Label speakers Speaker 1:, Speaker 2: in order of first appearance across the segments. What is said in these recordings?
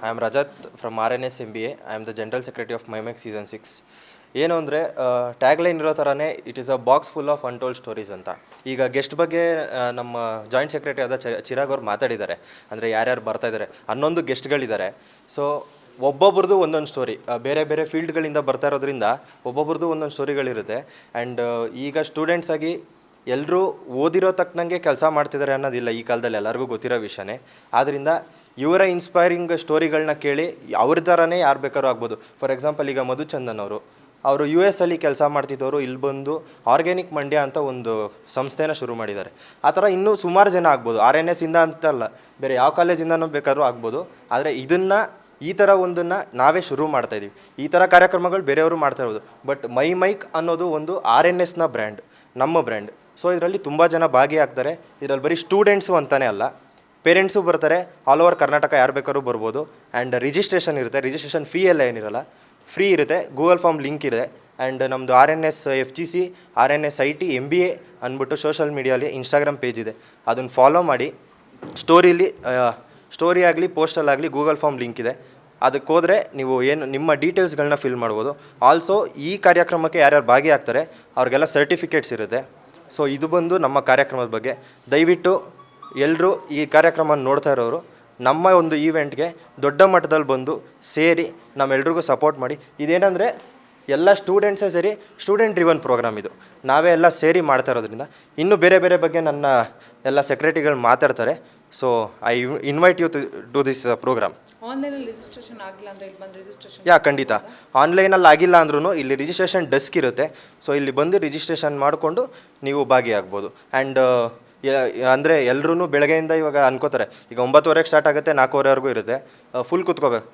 Speaker 1: I am Rajat from R N S M B A I am the general secretary of my mic season six ಏನು ಅಂದರೆ tagline ಇರೋ ಥರನೇ it is a box full of untold stories ಅಂತ. ಈಗ guest ಬಗ್ಗೆ ಆ, ನಮ್ಮ joint secretary ಆದ ಚಿರಾಗ್ ಅವ್ರು ಮಾತಾಡಿದ್ದಾರೆ. ಅಂದರೆ ಯಾರ್ಯಾರು ಬರ್ತಾ ಇದ್ದಾರೆ ಹನ್ನೊಂದು ಗೆಸ್ಟ್ಗಳಿದ್ದಾರೆ ಸೊ ಒಬ್ಬೊಬ್ರದ್ದು ಒಂದೊಂದು ಸ್ಟೋರಿ ಬೇರೆ ಬೇರೆ ಫೀಲ್ಡ್ಗಳಿಂದ ಬರ್ತಾ ಇರೋದ್ರಿಂದ ಒಬ್ಬೊಬ್ರದ್ದು ಒಂದೊಂದು ಸ್ಟೋರಿಗಳಿರುತ್ತೆ ಆ್ಯಂಡ್ ಈಗ ಸ್ಟೂಡೆಂಟ್ಸ್ ಆಗಿ ಎಲ್ಲರೂ ಓದಿರೋ ತಕ್ಕನಂಗೆ ಕೆಲಸ ಮಾಡ್ತಿದ್ದಾರೆ ಅನ್ನೋದಿಲ್ಲ ಈ ಕಾಲದಲ್ಲಿ ಎಲ್ಲರಿಗೂ ಗೊತ್ತಿರೋ ವಿಷಯನೇ. ಆದ್ದರಿಂದ ಇವರ ಇನ್ಸ್ಪೈರಿಂಗ್ ಸ್ಟೋರಿಗಳನ್ನ ಕೇಳಿ ಅವ್ರ ಥರನೇ ಯಾರು ಬೇಕಾದ್ರೂ ಆಗ್ಬೋದು. ಫಾರ್ ಎಕ್ಸಾಂಪಲ್ ಈಗ ಮಧುಚಂದನ್ ಅವರು. ಅವರು ಯು ಎಸ್ ಅಲ್ಲಿ ಕೆಲಸ ಮಾಡ್ತಿದ್ದವರು, ಇಲ್ಲಿ ಬಂದು ಆರ್ಗ್ಯಾನಿಕ್ ಮಂಡ್ಯ ಅಂತ ಒಂದು ಸಂಸ್ಥೆನ ಶುರು ಮಾಡಿದ್ದಾರೆ. ಆ ಥರ ಇನ್ನೂ ಸುಮಾರು ಜನ ಆಗ್ಬೋದು. ಆರ್ ಎನ್ ಎಸ್ ಇಂದ ಅಂತಲ್ಲ ಬೇರೆ ಯಾವ ಕಾಲೇಜಿಂದನೂ ಬೇಕಾದ್ರೂ ಆಗ್ಬೋದು. ಆದರೆ ಇದನ್ನು, ಈ ಥರ ಒಂದನ್ನು ನಾವೇ ಶುರು ಮಾಡ್ತಾ ಇದೀವಿ. ಈ ಥರ ಕಾರ್ಯಕ್ರಮಗಳು ಬೇರೆಯವರು ಮಾಡ್ತಾ ಇರ್ಬೋದು. ಬಟ್ ಮೈ ಮೈಕ್ ಅನ್ನೋದು ಒಂದು ಆರ್ ಎನ್ ಎಸ್ನ ಬ್ರ್ಯಾಂಡ್ ನಮ್ಮ ಬ್ರ್ಯಾಂಡ್ ಸೊ ಇದರಲ್ಲಿ ತುಂಬ ಜನ ಭಾಗಿಯಾಗ್ತಾರೆ. ಇದರಲ್ಲಿ ಬರೀ ಸ್ಟೂಡೆಂಟ್ಸು ಅಂತಲೇ ಅಲ್ಲ. ಪೇರೆಂಟ್ಸು ಬರ್ತಾರೆ ಆಲ್ ಓವರ್ ಕರ್ನಾಟಕ ಯಾರು ಬೇಕಾದ್ರೂ ಬರ್ಬೋದು. ಆ್ಯಂಡ್ ರಿಜಿಸ್ಟ್ರೇಷನ್ ಇರುತ್ತೆ ರಿಜಿಸ್ಟ್ರೇಷನ್ ಫೀ ಎಲ್ಲ ಏನಿರಲ್ಲ ಫ್ರೀ ಇರುತ್ತೆ ಗೂಗಲ್ ಫಾರ್ಮ್ ಲಿಂಕ್ ಇದೆ. ಆ್ಯಂಡ್ ನಮ್ಮದು R N S F G C R N S I T M B A ಅಂದ್ಬಿಟ್ಟು ಸೋಷಲ್ ಮೀಡಿಯಲ್ಲಿ ಇನ್ಸ್ಟಾಗ್ರಾಮ್ ಪೇಜ್ ಇದೆ. ಅದನ್ನು ಫಾಲೋ ಮಾಡಿ ಸ್ಟೋರಿಲಿ ಸ್ಟೋರಿ ಆಗಲಿ ಪೋಸ್ಟಲ್ಲಾಗಲಿ ಗೂಗಲ್ ಫಾರ್ಮ್ ಲಿಂಕ್ ಇದೆ. ಅದಕ್ಕೆ ಹೋದರೆ ನೀವು ಏನು, ನಿಮ್ಮ ಡೀಟೇಲ್ಸ್ಗಳನ್ನ ಫಿಲ್ ಮಾಡ್ಬೋದು. ಆಲ್ಸೋ ಈ ಕಾರ್ಯಕ್ರಮಕ್ಕೆ ಯಾರ್ಯಾರು ಭಾಗಿಯಾಗ್ತಾರೆ, ಅವ್ರಿಗೆಲ್ಲ ಸರ್ಟಿಫಿಕೇಟ್ಸ್ ಇರುತ್ತೆ. ಸೊ ಇದು ಬಂದು ನಮ್ಮ ಕಾರ್ಯಕ್ರಮದ ಬಗ್ಗೆ. ದಯವಿಟ್ಟು ಎಲ್ಲರೂ ಈ ಕಾರ್ಯಕ್ರಮ ನೋಡ್ತಾ ಇರೋರು ನಮ್ಮ ಒಂದು ಈವೆಂಟ್ಗೆ ದೊಡ್ಡ ಮಟ್ಟದಲ್ಲಿ ಬಂದು ಸೇರಿ ನಮ್ಮೆಲ್ರಿಗೂ ಸಪೋರ್ಟ್ ಮಾಡಿ. ಇದೇನೆಂದರೆ ಎಲ್ಲ ಸ್ಟೂಡೆಂಟ್ಸೇ ಸೇರಿ ಸ್ಟೂಡೆಂಟ್ ಡ್ರಿವನ್ ಪ್ರೋಗ್ರಾಮ್ ಇದು. ನಾವೇ ಎಲ್ಲ ಸೇರಿ ಮಾಡ್ತಾ ಇರೋದ್ರಿಂದ. ಇನ್ನೂ ಬೇರೆ ಬೇರೆ ಬಗ್ಗೆ ನನ್ನ ಎಲ್ಲ ಸೆಕ್ರೆಟರಿಗಳು ಮಾತಾಡ್ತಾರೆ. So I invite you to this program yeah ಖಂಡಿತ. ಆನ್ಲೈನಲ್ಲಿ ಆಗಿಲ್ಲ ಅಂದ್ರೂ ಇಲ್ಲಿ ರಿಜಿಸ್ಟ್ರೇಷನ್ ಡೆಸ್ಕ್ ಇರುತ್ತೆ. ಸೊ ಇಲ್ಲಿ ಬಂದು ರಿಜಿಸ್ಟ್ರೇಷನ್ ಮಾಡಿಕೊಂಡು ನೀವು ಭಾಗಿಯಾಗ್ಬೋದು. ಆ್ಯಂಡ್ ಅಂದರೆ ಎಲ್ಲರೂ ಬೆಳಗ್ಗೆಯಿಂದ ಇವಾಗ ಅನ್ಕೋತಾರೆ, ಈಗ ಒಂಬತ್ತುವರೆಗೆ ಸ್ಟಾರ್ಟ್ ಆಗುತ್ತೆ, ನಾಲ್ಕೂವರೆವರೆಗೂ ಇರುತ್ತೆ. ಫುಲ್ ಕುತ್ಕೋಬೇಕು.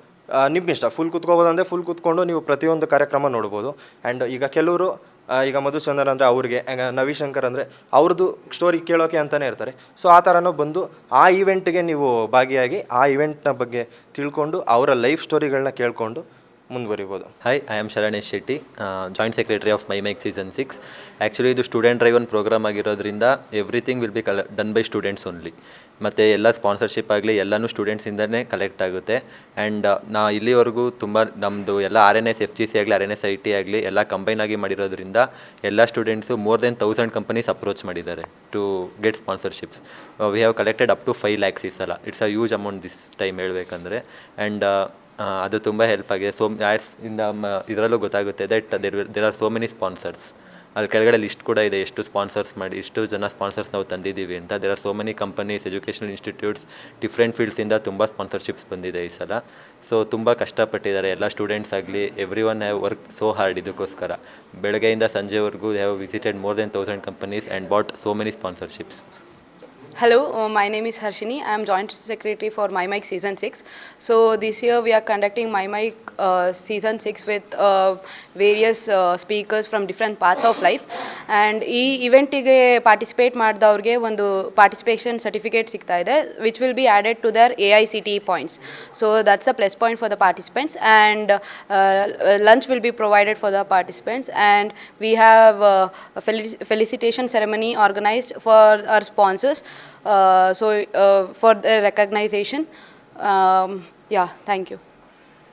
Speaker 1: ನಿಮ್ಮ ಇಷ್ಟ ಫುಲ್ ಕುತ್ಕೋಬೋದು ಅಂದರೆ ಫುಲ್ ಕುತ್ಕೊಂಡು ನೀವು ಪ್ರತಿಯೊಂದು ಕಾರ್ಯಕ್ರಮ ನೋಡ್ಬೋದು. ಆ್ಯಂಡ್ ಈಗ ಕೆಲವರು ಈಗ ಮಧುಚಂದ್ರ ಅಂದರೆ ಅವ್ರಿಗೆ ನವಿಶಂಕರ್ ಅಂದರೆ ಅವ್ರದ್ದು ಸ್ಟೋರಿ ಕೇಳೋಕೆ ಅಂತಲೇ ಇರ್ತಾರೆ. ಸೊ ಆ ಥರನೂ ಬಂದು ಆ ಈವೆಂಟ್ಗೆ ನೀವು ಭಾಗಿಯಾಗಿ ಆ ಇವೆಂಟ್ನ ಬಗ್ಗೆ ತಿಳ್ಕೊಂಡು ಅವರ ಲೈಫ್ ಸ್ಟೋರಿಗಳನ್ನ ಕೇಳಿಕೊಂಡು ಮುಂದುವರಿಬೋದು.
Speaker 2: Hi I am Sharanesh Shetty joint secretary of my mic season six actually ಇದು ಸ್ಟೂಡೆಂಟ್ ಡ್ರೈವನ್ ಪ್ರೋಗ್ರಾಮ್ ಆಗಿರೋದ್ರಿಂದ ಎವ್ರಿಥಿಂಗ್ ವಿಲ್ ಬಿ ಕಲ ಡನ್ ಬೈ ಸ್ಟೂಡೆಂಟ್ಸ್ ಓನ್ಲಿ ಮತ್ತು ಎಲ್ಲ ಸ್ಪಾನ್ಸರ್ಶಿಪ್ ಆಗಲಿ ಎಲ್ಲನೂ ಸ್ಟೂಡೆಂಟ್ಸಿಂದನೇ ಕಲೆಕ್ಟ್ ಆಗುತ್ತೆ. ಆ್ಯಂಡ್ ನಾ ಇಲ್ಲಿವರೆಗೂ ತುಂಬ ನಮ್ಮದು ಎಲ್ಲ R N S F G C ಆಗಲಿ R N S I T ಆಗಲಿ ಎಲ್ಲ ಕಂಬೈನ್ ಆಗಿ ಮಾಡಿರೋದ್ರಿಂದ ಎಲ್ಲ students more than thousand companies approach ಮಾಡಿದ್ದಾರೆ to get sponsorships we have collected up to five lakhs ಈ ಸಲ. It's a huge amount this time ಹೇಳಬೇಕಂದ್ರೆ. ಆ್ಯಂಡ್ ಅದು ತುಂಬ ಹೆಲ್ಪ್ ಆಗಿದೆ. ಸೋ ಆ್ಯಡ್ಸ್ ಇಂದ ಇದರಲ್ಲೂ ಗೊತ್ತಾಗುತ್ತೆ that there there are so many sponsors ಅಲ್ಲಿ ಕೆಳಗಡೆ ಲಿಸ್ಟ್ ಕೂಡ ಇದೆ ಎಷ್ಟು ಸ್ಪಾನ್ಸರ್ಸ್ ಮಾಡಿ, ಇಷ್ಟು ಜನ ಸ್ಪಾನ್ಸರ್ಸ್ ನಾವು ತಂದಿದ್ದೀವಿ ಅಂತ. There are so many companies educational institutes different ಫೀಲ್ಡ್ಸಿಂದ ತುಂಬ ಸ್ಪಾನ್ಸರ್ಶಿಪ್ಸ್ ಬಂದಿದೆ ಈ ಸಲ. ಸೊ ತುಂಬ ಕಷ್ಟಪಟ್ಟಿದ್ದಾರೆ. ಎಲ್ಲ ಸ್ಟೂಡೆಂಟ್ಸ್ ಆಗಲಿ every one have work so hard ಇದಕ್ಕೋಸ್ಕರ. ಬೆಳಗ್ಗೆಯಿಂದ ಸಂಜೆವರೆಗೂ have visited more than thousand companies and but so many sponsorships
Speaker 3: Hello, uh, my name is Harshini. I am Joint Secretary for My Mic Season 6. So this year we are conducting My Mic uh, Season 6 with uh, various uh, speakers from different parts of life. And ಈ event participate ಮಾಡಿದವ್ರಿಗೆ ಒಂದು participation certificate ಸಿಗ್ತಾ ಇದೆ which will be added to their A I C T points so that's a plus point for the participants and lunch will be provided for the participants and we have uh, a fel- felicitation ceremony organized for our sponsors uh, so uh, for their recognition um, yeah thank you